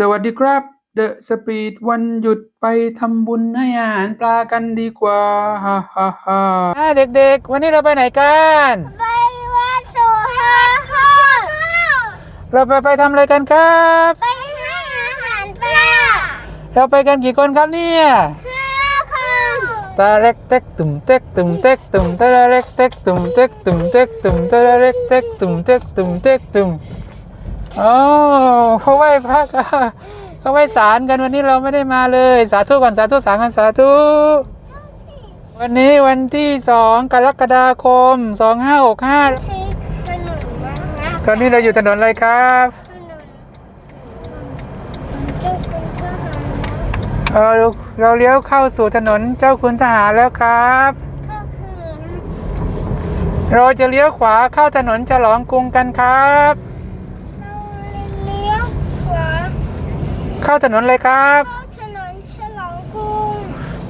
สวัสดีครับ เดอะสปีดวันหยุดไปทำบุญให้อาหารปลากันดีกว่าฮ่าฮ่าฮ่าอ่าเด็กๆ วันนี้เราไปไหนกัน ไปวัดสุฮาฮ่าเราไปไปทำอะไรกันครับ ไปให้อาหารปลาเราไปกันกี่คนครับเนี่ยห้าคนตาเล็กเต็กตุ่มเต็กตุ่มเต็กตุ่มตาเล็กเต็กตุ่มเต็กตุ่มเต็กตุ่มตาเล็กเต็กตุ่มเต็กตุ่มเต็กตุ่ม โอ้เขาไหว้พระกันเขาไหว้สารกันวันนี้เราไม่ได้มาเลย สาธุก่อนสาธุสารกันสาธุ วันนี้วันที่สองกรกฎาคมสองห้าหกห้าที่ถนนนะตอนนี้เราอยู่ถนนอะไรครับถนนจะเป็นทหารเออเราเลี้ยวเข้าสู่ถนนเจ้าคุณทหารแล้วครับก็คือเราจะเลี้ยวขวาเข้าถนนฉลองกรุงกันครับ เราเลี้ยวขวา เข้าถนนเลยครับเข้าถนนฉลองกรุง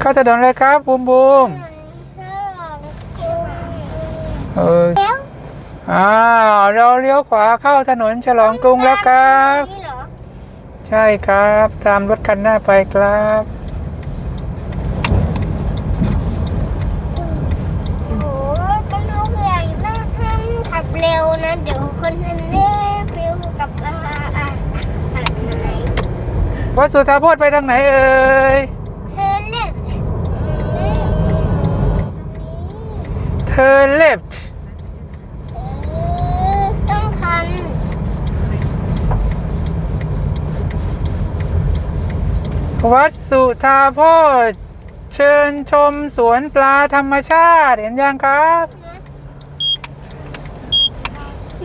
เข้าถนนเลยครับบูมบูมถนนฉลองกรุงเออเลี้ยวอ่าเราเลี้ยวขวาเข้าถนนฉลองกรุงแล้วครับ นี่เหรอใช่ครับ ตามรถคันหน้าไปครับ โอ้โหเป็นลูกใหญ่มากท่านขับเร็วนะ เดี๋ยวคนอื่นเล่ฟิวกับอาอะอะไหน วัดสุธาโพธไปทางไหนเอ่ย เธอเล่นเธอ left ต้องทันวัดสุธาโพธเชิญชมสวนปลาธรรมชาติเห็นยังครับ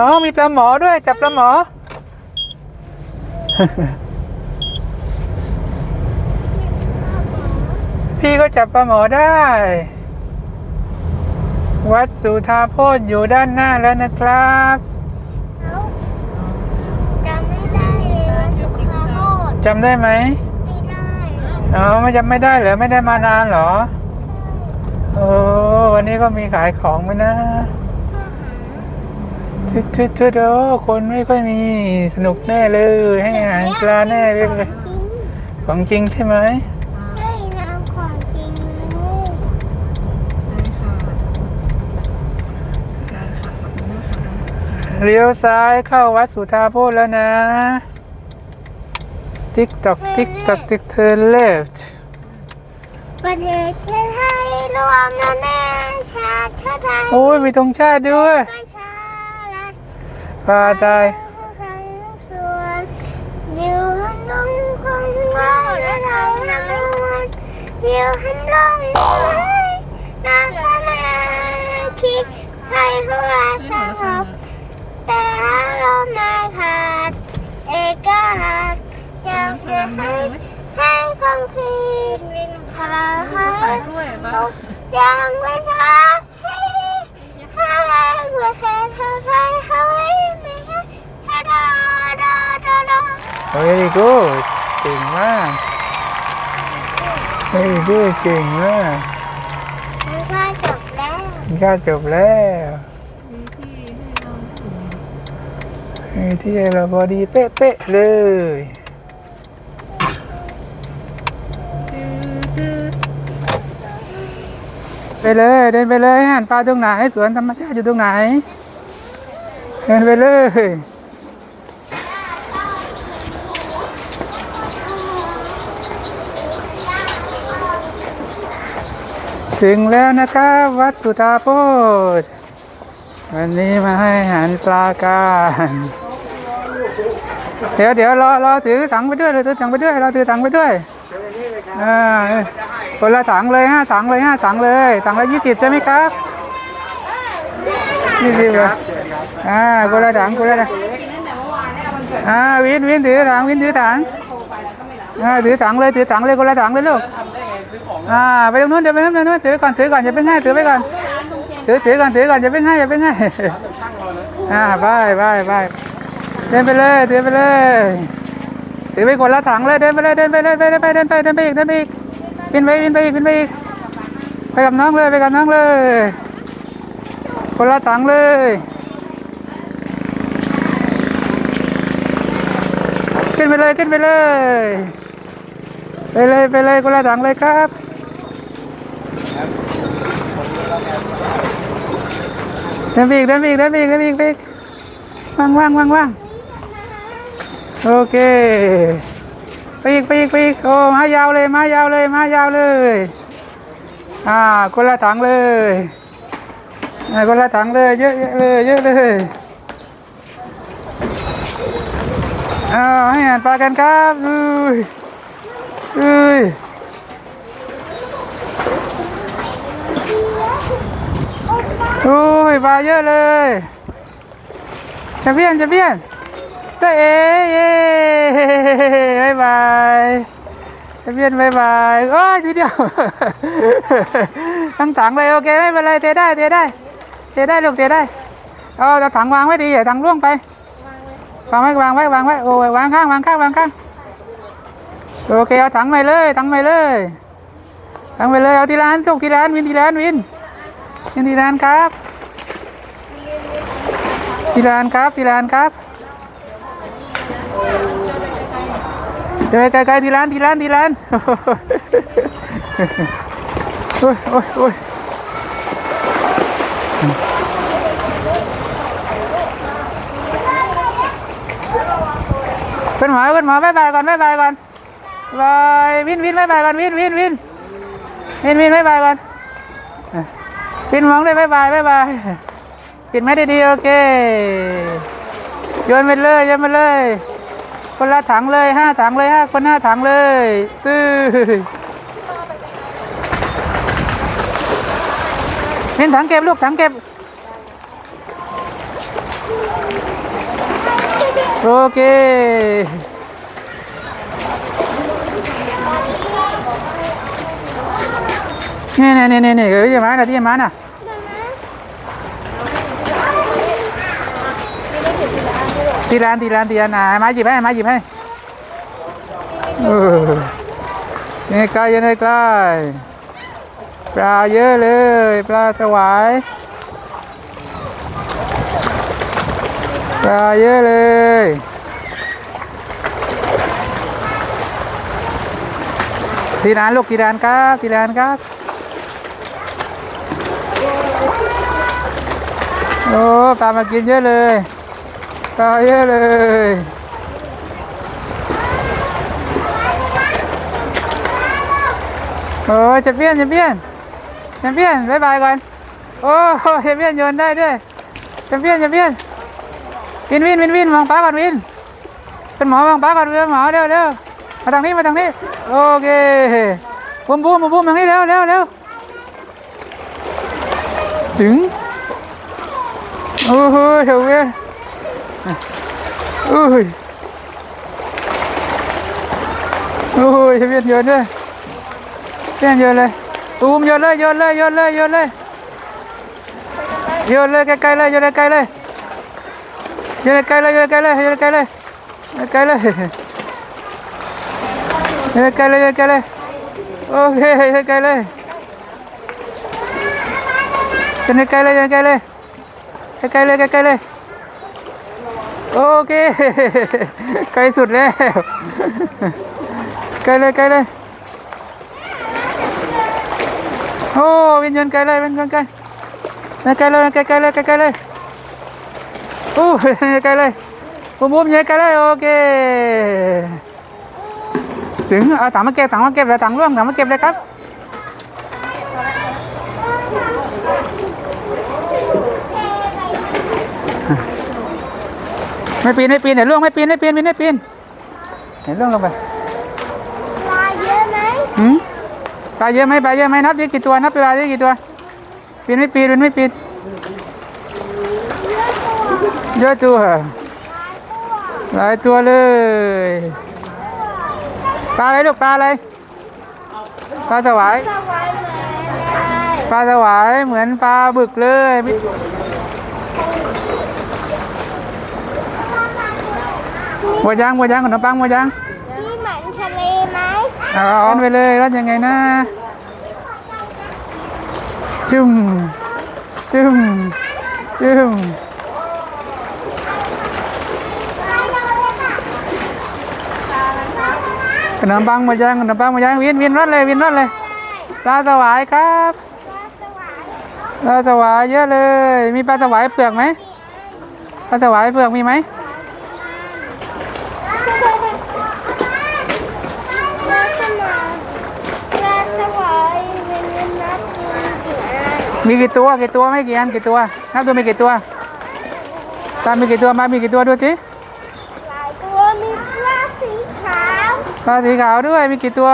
อ๋อมีปลาหมอด้วยจับปลาหมอ พี่ก็จับปลาหมอได้ วัดสุธาโพธอยู่ด้านหน้าแล้วนะครับแล้วจำไม่ได้เลยว่าสุขภาพจำได้ไหมไม่ได้อ๋อไม่จำไม่ได้เหรอไม่ได้มานานเหรอโอ้วันนี้ก็มีขายของไหมนะชุดชุดชุดโอ้คนไม่ค่อยมีสนุกแน่เลย ให้อาหารปลาแน่เลยจริงของจริงใช่ไหม ใช่น้ำของจริงเลย เลี้ยวซ้ายเข้าวัดสุธาโพธแล้วนะ ติ๊กตอกติ๊กตอกติ๊กเธอ left ประเทศไทยรวมนานาชาติไทยโอ้ยมีธงชาติด้วยประชารัฐปลาตายอยู่หันลงคงว่าและเราหันลงอยู่หันลงนาสนาคิดให้หัวสงบแต่อารมณ์นายขาดเอกราชอยากจะให้ให้คงที่วินคาให้ทุกอย่างเวลาให้ให้ประเทศไทยให้ไม่ให้ดาดาดาดา very good เก่งมาก very good เก่งมากมันก็จบแล้วก็จบแล้วมีที่ให้เราพอดีเป๊ะๆเลย ไปเลยเดินไปเลยหันปลาตรงไหนสวนธรรมชาติอยู่ตรงไหน เดินไปเลยถึงแล้วนะครับวัดสุธาโพธวันนี้มาให้หารปลากันเดี๋ยวเดี๋ยวรอรอถือถังไปด้วยเราถือถังไปด้วยเราถือถังไปด้วยอ่า คนละถังเลยห้าถังเลยห้าถังเลยถังละยี่สิบใช่ไหมครับยี่สิบเหรออ่าคนละถังคนละถังอ่าวินวินถือถังวินถือถังอ่าถือถังเลยถือถังเลยคนละถังเลยลูกอ่าไปตรงนู้นเดี๋ยวไปตรงนู้นถือก่อนถือก่อนอย่าเพิ่งให้ถือไปก่อนถือถือก่อนถือก่อนอย่าเพิ่งให้อย่าเพิ่งให้อ่าไปไปไปเดินไปเลยเดินไปเลยถือไปคนละถังเลยเดินไปเลยเดินไปเลยไปเดินไปเดินไปเดินไปอีกเดินไปอีก บินไปบินไปอีกบินไปอีกไปกับน้องเลยไปกับน้องเลย คนละถังเลยขึ้นไปเลยขึ้นไปเลย ไปเลยไปเลยคนละถังเลยครับเดินไปอีกเดินไปอีกเดินไปอีกเดินไปอีกปีกว่างว่างว่างว่างโอเค อีกไปอีกไปอีกโอ้มายาวเลยมายาวเลยมายาวเลยอ่าคนละถังเลยคนละถังเลยเยอะเยอะเลยเยอะเลยเอาให้อาหารปลากันครับอุ้ยอุ้ยอุ้ยปลาเยอะเลยจะเพี้ยนจะเพี้ยนเต้เอ๋เย้บายบาย จะเพี้ยนบายบายโอ้ยทีเดียว ทั้งถังเลยโอเคไม่เป็นไรเทได้เทได้เทได้ลูกเทได้เอาถังวางไว้ดีอย่าถังล่วงไปวางไว้วางไว้วางไว้โอ้ยวางข้างวางข้างวางข้างโอเคเอาถังไปเลยถังไปเลยถังไปเลยเอาที่ร้านลูกที่ร้านวินที่ร้านวินวินที่ร้านครับที่ร้านครับที่ร้านครับ เดี๋ยวไปไกลๆที่ร้านที่ร้านที่ร้านโอ้ยโอ้ยโอ้ยเป็นหมอเป็นหมอบายบายก่อนบายบายก่อนบายวินวินบายบายก่อนวินวินวินวินวินบายบายก่อนวินมองด้วยบายบายบายบายปิดไม่ได้ดีโอเคโยนไปเลยโยนไปเลย คนละถังเลยห้าถังเลยห้าคนห้าถังเลยตื้อเป็นถังเก็บลูกถังเก็บ โอเคนี่นี่นี่นี่เฮ้ยมาน่ะที่มาน่ะ ที่ร้านที่ร้านที่ร้านอะมาหยิบให้มาหยิบให้เออนี่ใกล้ยังไงใกล้ปลาเยอะเลย ปลาสวายปลาเยอะเลยที่ร้านลูกที่ร้านครับที่ร้านครับโอ้ปลามากินเยอะเลย ปลาเยอะเลยโอ้แชมเปี้ยนแชมเปี้ยนแชมเปี้ยนบายบายก่อนโอ้แชมเปี้ยนโยนได้ด้วยแชมเปี้ยนแชมเปี้ยนวินวินวินวินมองป้าก่อนวินเป็นหมอมองป้าก่อนเป็นหมอเร็วเร็วมาทางนี้มาทางนี้โอเคบูมบูมมาบูมทางนี้เร็วเร็วเร็วถึงโอ้โหเฮลเวีย นโอ้ยโอ้ยแชมเปี้ยนโยนด้วยเพี้ยนโยนเลยตูมโยนเลยโยนเลยโยนเลยโยนเลยโยนเลยไกลๆเลย โยนไกลๆเลยโยนไกลๆเลยโยเลยโยนไกลๆเลยโยนไกลๆเลยโยนไกลๆเลยโยนไกลๆเลยโอเคโยนไกลๆเลยโยนยโยนไกลๆเลยเลยไกลๆเลยโอเคไกลสุดแล้วไกลเลยไกลเลยโอ้วิญญาณไกลเลยวิญญาณไกลไกลเลยไกลไกลเลยไกลไกลเลยโอ้ไกลเลยบุ้มบุ้มใหญ่ไกลเลยโอเคถึงเอาถังมาเก็บถังมาเก็บเลยถังร่วงถังมาเก็บเลยครับ ไม่ปีนไม่ปีนเดี๋ยวล่วงไม่ปีนไม่ปีนไม่ปีนเดี๋ยวล่วงลงไปปลาเยอะไหมหืมปลาเยอะไหมปลาเยอะไหมนับดิกี่ตัวนับปลาดิกี่ตัวปีนไม่ปีนปีนไม่ปีนเยอะตัวหลายตัวเลยปลาอะไรลูกปลาอะไรปลาสวายสวายเหมือนปลาสวายเหมือนปลาบึกเลย หมดยังหมดยังขนมปังหมดยังนี่เหมือนทะเลไหมเอาเอาไปเลยรัดยังไงนะจุ่มจุ่มจุ่มขนมปังหมดยังขนมปังหมดยังวินวินรถเลยวินรถเลยปลาสวายครับปลาสวายเยอะเลย มีปลาสวายเปลือกไหมปลาสวายเปลือกมีไหม ปลาสวายปลาสวายเป็นนักกี่อัน มีกี่ตัวกี่ตัวไม่กี่อันกี่ตัวนับดูมีกี่ตัวตามมีกี่ตัวมามีกี่ตัวดูสิหลายตัวมีปลาสีขาวปลาสีขาวด้วยมีกี่ตัว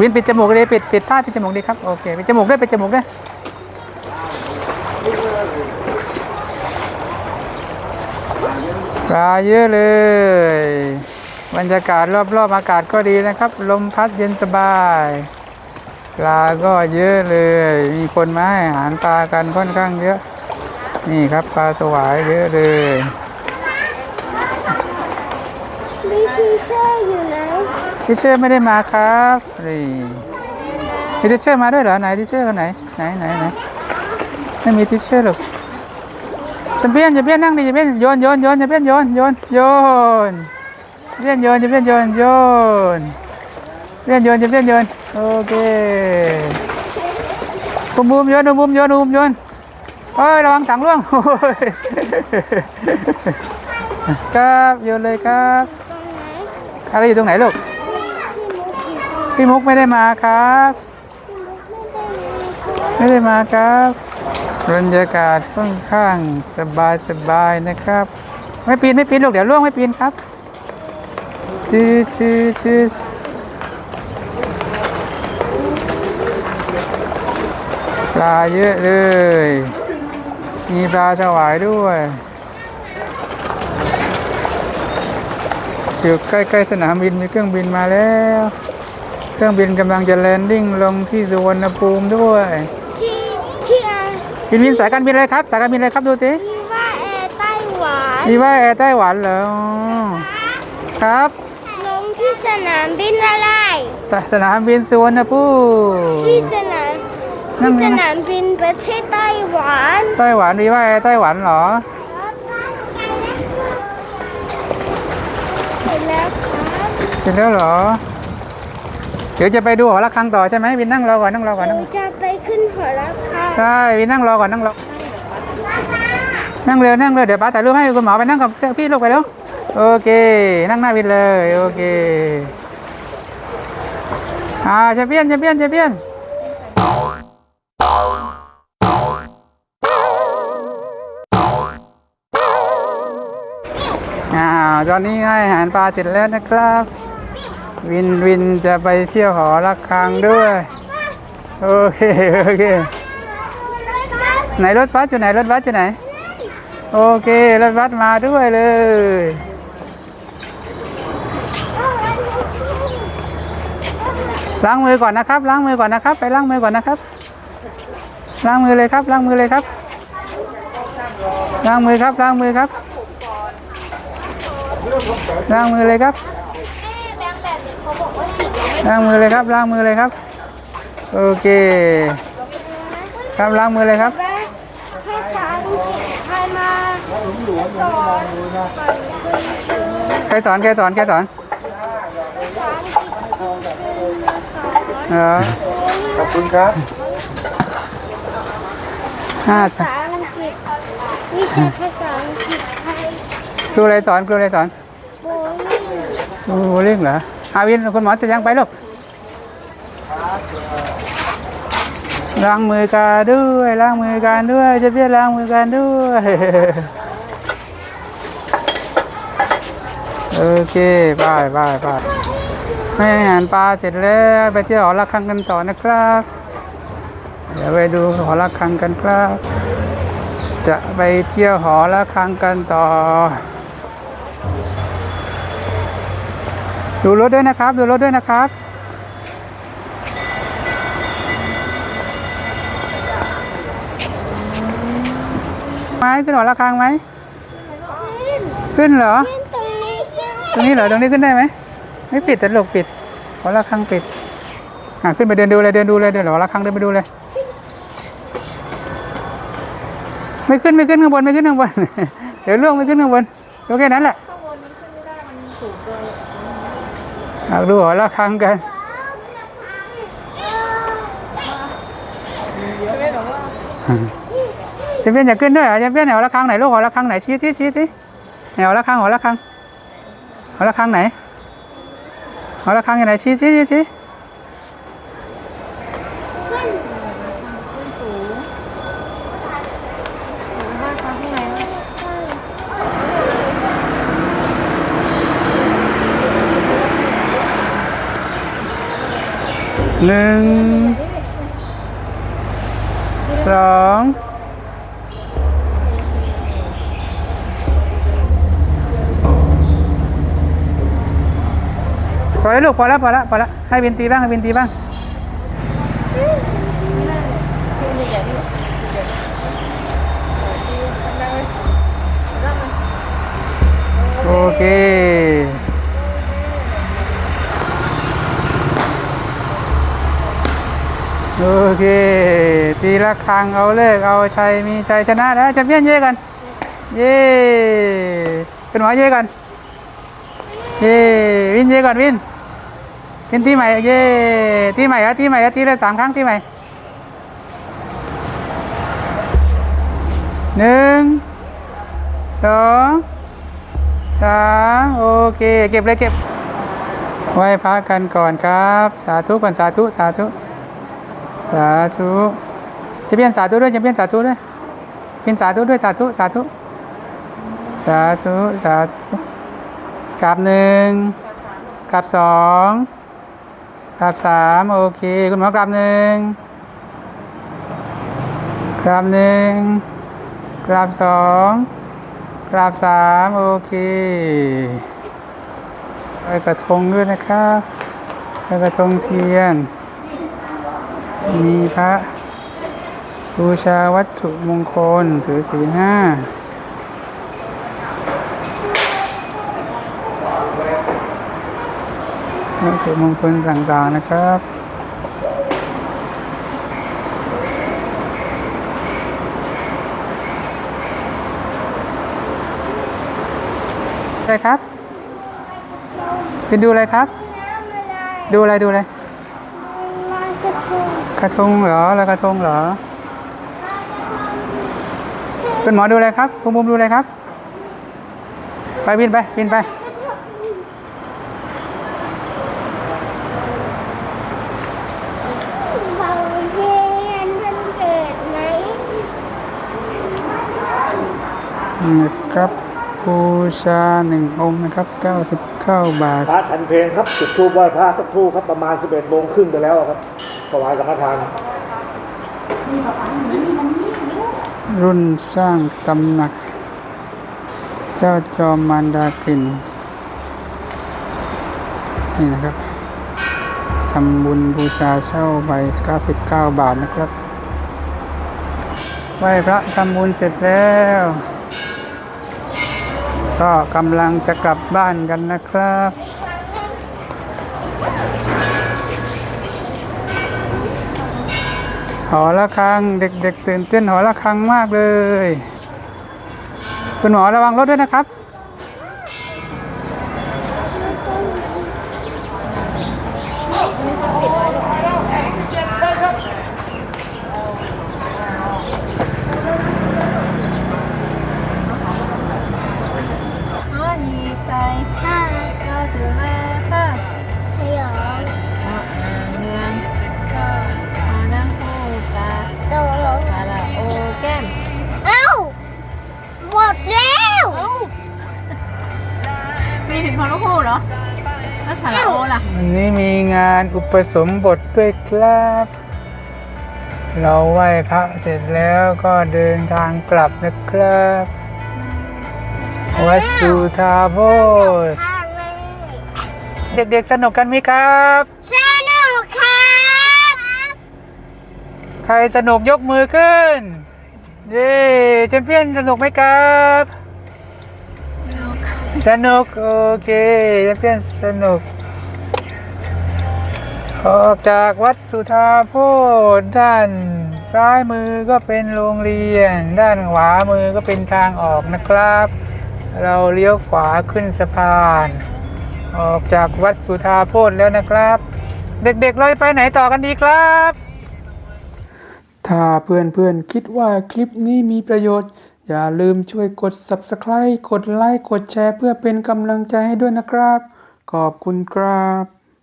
วินปิดจมูกเลยปิดปิดผ้าปิดจมูกดีครับโอเคปิดจมูกด้วยปิดจมูกด้วยปลาเยอะเลย บรรยากาศรอบๆอากาศก็ดีนะครับ ลมพัดเย็นสบายปลาก็เยอะเลย มีคนมาให้อาหารปลากันค่อนข้างเยอะ นี่ครับปลาสวายเยอะเลยมีทีเชอร์อยู่ไหนทิเชอไม่ได้มาครับนี่มีทิเชอร์มาด้วยเหรอไหนทิเชอร์คนไหนไหนไหนไหนไม่มีทิเชอร์หรอกจะเบี้ยนจะเบี้ยนนั่งดิจะเบี้ยนโยนโยนโยนจะเบี้ยนโยนโยนโยน เบี้ยนโยนจะเบี้ยนโยนโยนเบี้ยนโยนจะเบี้ยนโยนโอเคบุมบุมโยนบุมโยนบุมโยนเฮ้ยระวังถังร่วงโอ้ยครับโยนเลยครับอะไรอยู่ตรงไหนลูกพี่มุกไม่ได้มาครับไม่ได้มาตัวไม่ได้มาครับบรรยากาศค่อนข้างสบายสบายนะครับ ไม่ปีนไม่ปีนลูกเดี๋ยวล่วงไม่ปีนครับ จืดจืดจืดปลาเยอะเลย มีปลาฉวายด้วย อยู่ใกล้ๆสนามบินมีเครื่องบินมาแล้ว เครื่องบินกำลังจะแลนดิ้งลงที่สุวรรณภูมิด้วยที่ที่บินบินสายการบินอะไรครับ สายการบินอะไรครับดูสิที่ว่าแอร์ไต้หวันมีว่าแอร์ไต้หวันเหรอครับ สนามบินอะไรสนามบินสุวรรณภูมิที่สนามนั่ที่นไงสนามบินประเทศไต้หวันไต้หวันมีว่าแอร์ไต้หวันเหรอเห็นแล้วครับเห็นแล้วเหรอ เดี๋ยวจะไปดูหอระฆังต่อใช่ไหมบินนั่งรอก่อนนั่งรอก่อนหนั่งนูจะไปขึ้นหอระฆังใช่บินนั่งรอก่อนนั่งรอนั่งเร็วนั่งเร็วเดี๋ยวป้าถ่ายรูปให้คุณหมอไปนั่งกับพี่ลูกไปเร็ว โอเค นั่งหน้าวินเลย โอเค อ่าแชมเปี้ยนแชมเปี้ยนแชมเปี้ยนอ่าวตอนนี้ให้อาหารปลาเสร็จแล้วนะครับ วินวินจะไปเที่ยวหอระฆังด้วย โอเค โอเค ไหนรถบัสอยู่ไหน รถบัสอยู่ไหน โอเค รถบัสมาด้วยเลย ล้างมือก่อนนะครับ ล้างมือก่อนนะครับ ไปล้างมือก่อนนะครับ ล้างมือเลยครับ ล้างมือเลยครับ ล้างมือครับ ล้างมือครับ ล้างมือเลยครับ ล้างมือเลยครับ ล้างมือเลยครับ โอเค ครับล้างมือเลยครับและให้สารใครมาสอนก่อนคุณครูใครสอนใครสอนใครสอน สารเออขอบคุณครับห้าภาษาอังกฤษวิชาภาษาอังกฤษไทยครูอะไรสอนครูอะไรสอนโบลิ่งครูเรื่องเหรออาวินคุณหมอเสร็จยังไปลูกล้างมือกันด้วยล้างมือกันด้วยจะเพี้ยนล้างมือกันด้วยโอเคไปไปไป ให้อาหารปลาเสร็จแล้วไปเที่ยวหอระฆังกันต่อนะครับ เดี๋ยวไปดูหอระฆังกันครับ จะไปเที่ยวหอระฆังกันต่อ ดูรถด้วยนะครับ ดูรถด้วยนะครับไม้ขึ้นหอระฆังไหม ขึ้นเหรอ ตรงนี้ตรงนี้เหรอ ตรงนี้ขึ้นได้ไหม ไม่ปิดแต่หลกปิดหอระฆังปิดอะขึ้นไปเดินดูเลยเดินดูเลยเดินหอระฆังเดินไปดูเลย ไม่ขึ้นไม่ขึ้นข้างบนไม่ขึ้นข้างบนเดี๋ยวล่วงไปขึ้นข้างบนโอเคนั้นแหละอยากดูหอระฆังกันแชมเปี้ยนอยากขึ้นด้วยเหรอแชมเปี้ยนหนหอระฆังไหนลูกหอระฆังไหนชี้สิชี้สิหนหอระฆังหอระฆังหอระฆังไหน เอาละฆังอยู่ไงชี้ชี้ชี้สิหนึ่ง แล้วลูกพอแล้วพอแล้วพอแล้วให้วินตีบ้างให้วินตีบ้างโอเคโอเคตีละครังเอาเลิกเอาชัยมีชัยชนะแล้วแชมเปี้ยนเย่กัน เย่เป็นหมอเย่กัน เย่วินเย่ก่อนวิน วินตีใหม่เย่ตีใหม่อะตีใหม่อะตีเลยสามครั้งตีใหม่หนึ่งสองสามโอเค เก็บเลยเก็บ ไหว้พระกันก่อนครับ สาธุก่อนสาธุสาธุสาธุจะเพียนสาธุด้วยจะเพียนสาธุด้วยเพียนสาธุด้วยสาธุสาธุสาธุสาธุกราบหนึ่งกราบสอง กราบสามโอเค คุณหมอกราบหนึ่งกราบหนึ่งกราบสองกราบสามโอเคไปกระทงด้วยนะครับไปกระทงเทียน มีพระบูชาวัตถุมงคลถือศีลห้า วัตถุมงคลต่างๆนะครับอะไรครับ เป็นดูอะไรครับ ดูอะไรดูอะไรลยกระทงเหรอแลอยกระทงเหรอ เป็นหมอดูอะไรครับภูมิภูมิดูอะไรครับ ไปบินไปบินไป เบาเย็นวันเกิดไหม นะครับบูชาหนึ่งองค์นะครับ99บาท พระฉันเพลงครับจุดทูบไหว้พระสักครู่ครับประมาณ11โมงครึ่งไปแล้วครับถวายสังฆทาน รุ่นสร้างตำหนัก เจ้าจอมมารดากลิ่น นี่นะครับทำบุญบูชาเช่าใบ 99 บาทนะครับ ไหว้พระทำบุญเสร็จแล้ว ก็กำลังจะกลับบ้านกันนะครับ หอระฆังเด็กๆตื่นเต้นหอระฆังมากเลย คุณหมอระวังรถด้วยนะครับ อุปสมบทด้วยครับ เราไหว้พระเสร็จแล้วก็เดินทางกลับนะครับ วัดสุธาโบสถ์ทางเลยเด็กๆสนุกกันไหมครับ สนุกครับ ใครสนุกยกมือขึ้น เย้แชมเปี้ยนสนุกไหมครับสนุกโอเคแชมเปี้ยนสนุก ออกจากวัดสุธาโพธิ์ด้านซ้ายมือก็เป็นโรงเรียน ด้านขวามือก็เป็นทางออกนะครับ เราเลี้ยวขวาขึ้นสะพาน ออกจากวัดสุธาโพธิ์แล้วนะครับ เด็กๆเราไปไหนต่อกันดีครับ ถ้าเพื่อนๆคิดว่าคลิปนี้มีประโยชน์ อย่าลืมช่วยกด Subscribe กดไลค์กดแชร์ เพื่อเป็นกำลังใจให้ด้วยนะครับ ขอบคุณครับ